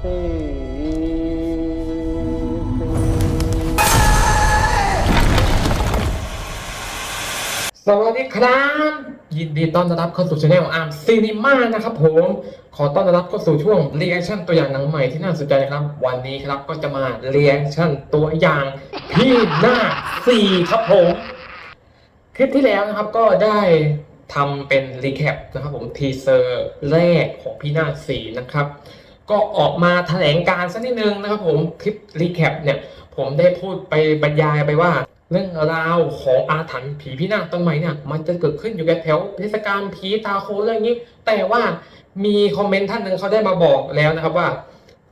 สวัสดีครับ ยินดีต้อนรับเข้าสู่ช anel อาร์มซีนีมานะครับผม ขอต้อนรับเข้าสู่ช่วง reaction ตัวอย่างหนังใหม่ที่น่าสนใจนะครับ วันนี้ครับก็จะมา reaction ตัวอย่างพี่หน้าสี่ครับผม คลิปที่แล้วนะครับก็ได้ทำเป็นรีแคปนะครับผมทีเซอร์แรกของพี่หน้าสีนะครับ ก็ออกมาแถลงการสักนิดนึงนะครับผมคลิปรีแคปเนี่ย ผมได้พูดไปบรรยายไปว่าเรื่องราวของอาถรรพ์ผีพี่นาคต้นไม้เนี่ยมันจะเกิดขึ้นอยู่แถวเทศกาลผีตาโคเรื่องนี้ แต่ว่ามีคอมเมนต์ท่านหนึ่งเขาได้มาบอกแล้วนะครับว่า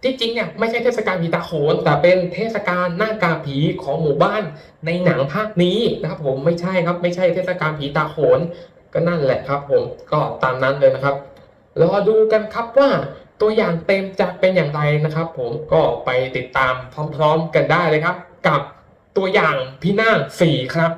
ที่จริงเนี่ยไม่ใช่เทศกาลผีตาโขนแต่เป็นเทศกาลหน้ากาผีของหมู่บ้านในหนังภาคนี้นะครับผมไม่ใช่ครับไม่ใช่เทศกาลผีตาโขนก็นั่นแหละครับผมก็ตามนั้นเลยนะครับรอดูกันครับว่า ตัวอย่างเต็มจะเป็นอย่างไรนะครับ ผมก็ไปติดตามพร้อมๆกันได้เลยครับ กับตัวอย่างพี่นางสี่ครับ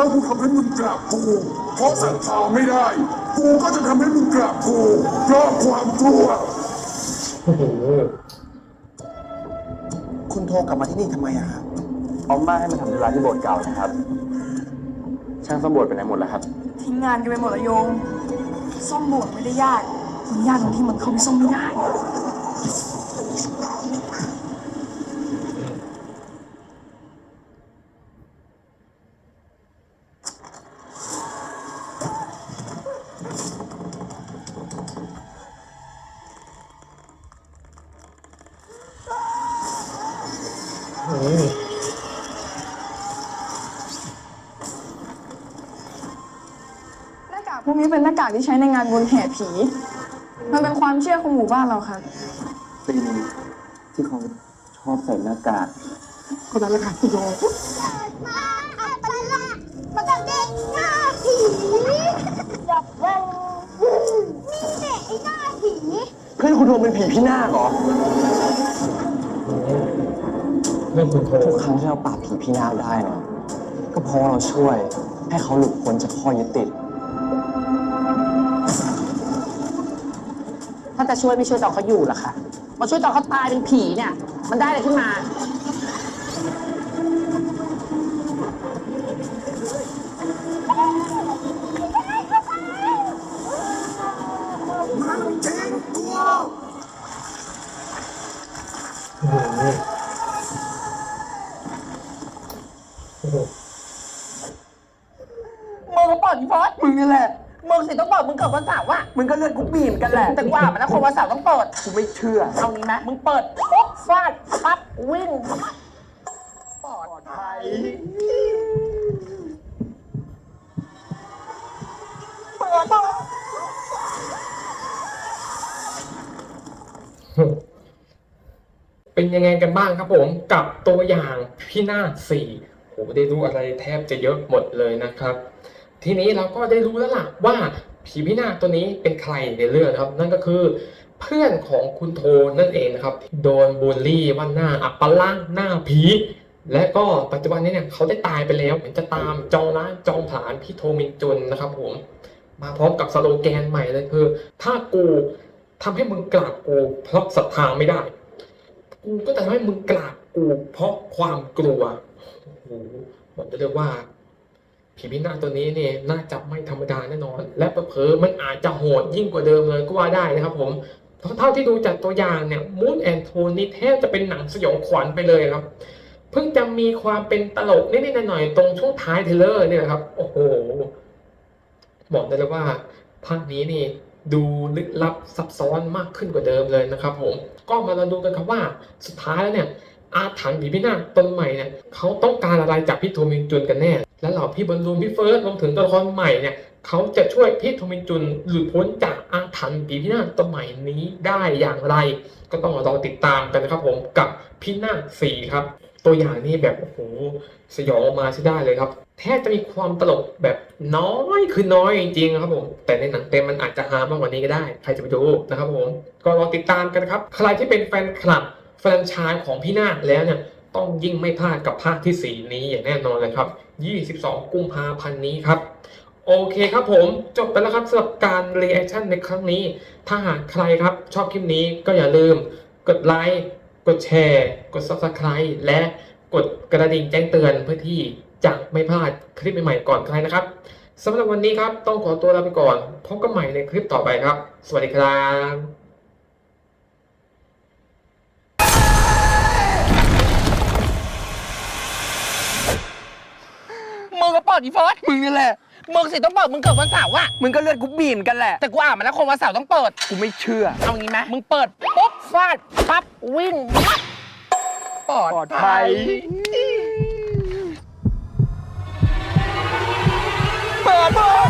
ถ้ากูทำให้มึงกราบกูเพราะศรัทธาไม่ได้ กูก็จะทำให้มึงกราบกูเพราะความกลัว โอ้โหคุณโทรกลับมาที่นี่ทำไมอะครับเอามาให้มาทำธุระที่โบสถ์เก่านะครับ ช่างซ่อมโบสถ์ไปไหนหมดแล้วครับ ทิ้งงานกันไปหมดแล้วโยงซ่อมโบสถ์ไม่ได้ยากมันยากตรงที่มันเข้าไปซ่อมไม่ได้ โอ้โหหน้ากากพวกนี้เป็นหน้ากากที่ใช้ในงานบุญแห่ผี มันเป็นความเชื่อของหมู่บ้านเราค่ะปีนี้ที่เขาชอบใส่หน้ากากก็นั่นแหละค่ะคุณโยมาอัปลักษณ์มันก็เด้งหน้าผีจับเล่นนี่แหละไอ้หน้าผีเพื่อนคุณโทรเป็นผีพี่นาคเหรอ เรื่องคุณโทรทุกครั้งที่เราปราบผีพี่นาคได้เนะก็เพราะเราช่วยให้เขาหลุดพ้นจากข้อยึดติด ถ้าจะช่วยไม่ช่วยตอนเขาอยู่ล่ะคะมาช่วยตอนเขาตายเป็นผีเนี่ย มันได้อะไรขึ้นมา มึงก็เปิดอีฟอสมึงนี่แหละ มึงสิต้องเปิดมึงเกิดวันเสาร์อะมึงก็เลือดกุ๊บบีเหมือนกันแหละ แต่ว่ามันนะคนวันเสาร์ต้องเปิด กูไม่เชื่อ เอานี้ไหมมึงเปิดปุ๊บฟาดปั๊บวิ่งปลอดภัยเปิดปุ๊บเป็นยังไงกันบ้างครับผมกับตัวอย่างพี่นาคสี่โหได้รู้อะไรแทบจะเยอะหมดเลยนะครับ ทีนี้เราก็ได้รู้แล้วล่ะว่าผีพี่นาตัวนี้เป็นใครในเรื่องครับนั่นก็คือเพื่อนของคุณโทนั่นเองนะครับโดนบูลลี่ว่าหน้าอัปลักษณ์หน้าผีและก็ปัจจุบันนี้เนี่ยเขาได้ตายไปแล้วเหมือนจะตามจองร้านจองผานพี่โทมินจุนนะครับผมมาพร้อมกับสโลแกนใหม่เลยคือ ถ้ากูทำให้มึงกราบกูเพราะศรัทธาไม่ได้ กูก็จะทำให้มึงกราบกูเพราะความกลัวโอ้โหบอกได้เลยว่า ผีพินาศตัวนี้เนี่ยน่าจะไม่ธรรมดาแน่นอน และเผอมันอาจจะโหดยิ่งกว่าเดิมเลยก็ว่าได้นะครับผมเท่าที่ดูจากตัวอย่างเนี่ยมูนแอนโทนี่แทบจะเป็นหนังสยองขวัญไปเลยครับ เพิ่งจะมีความเป็นตลกนิดๆหน่อยๆตรงช่วงท้ายเทเลอร์เนี่ยครับ โอ้โห บอกได้เลยว่าภาคนี้นี่ดูลึกลับซับซ้อนมากขึ้นกว่าเดิมเลยนะครับผม ก็มาเราดูกันครับว่าสุดท้ายแล้วเนี่ย อาถรรพ์ผีพินาศตนใหม่เนี่ยเขาต้องการอะไรจากพี่โทมินจุนกันแน่ และเหล่าพี่บอลลูนพี่เฟิร์สรวมถึงตัวละครใหม่เนี่ยเขาจะช่วยพี่ทมินจุนหลุดพ้นจากอาถรรพ์ผีพินาศตนใหม่นี้ได้อย่างไร ก็ต้องรอติดตามกันนะครับผมกับพินาศสี่ครับ ตัวอย่างนี่แบบโอ้โหสยองมาใช้ได้เลยครับ แทบจะมีความตลกแบบน้อยคือน้อยจริงๆครับผม แต่ในหนังเต็มมันอาจจะฮามากกว่านี้ก็ได้ ใครจะไปดูนะครับผมก็รอติดตามกันนะครับ ใครที่เป็นแฟนคลับแฟนชายของพี่นาคแล้วเนี่ย ต้องยิ่งไม่พลาดกับภาคที่ 4 นี้อย่างแน่นอนเลยครับ 22 กุมภาพันธ์นี้ครับ โอเคครับผม จบไปแล้วครับสำหรับการรีแอคชั่นในครั้งนี้ ถ้าหากใครครับชอบคลิปนี้ก็อย่าลืม กดไลค์กดแชร์ กด Subscribe และกดกระดิ่งแจ้งเตือนเพื่อที่จะไม่พลาดคลิปใหม่ๆก่อนใครนะครับสำหรับวันนี้ครับต้องขอตัวลาไปก่อนพบกันใหม่ในคลิปต่อไปครับ สวัสดีครับ ก็เปิดอีเฟิร์สมึงนี่แหละ มึงสิต้องเปิด มึงเกิดวันเสาร์อะมึงก็เลือดกูบีเหมอนกันแหละแต่กูอ่านมาแล้วคนวันเสาร์ต้องเปิด กูไม่เชื่อ เอางี้ไหมมึงเปิดปุ๊บฟาดปั๊บวิ่งปั๊บปลอดปลอดภัยเปิดเปิด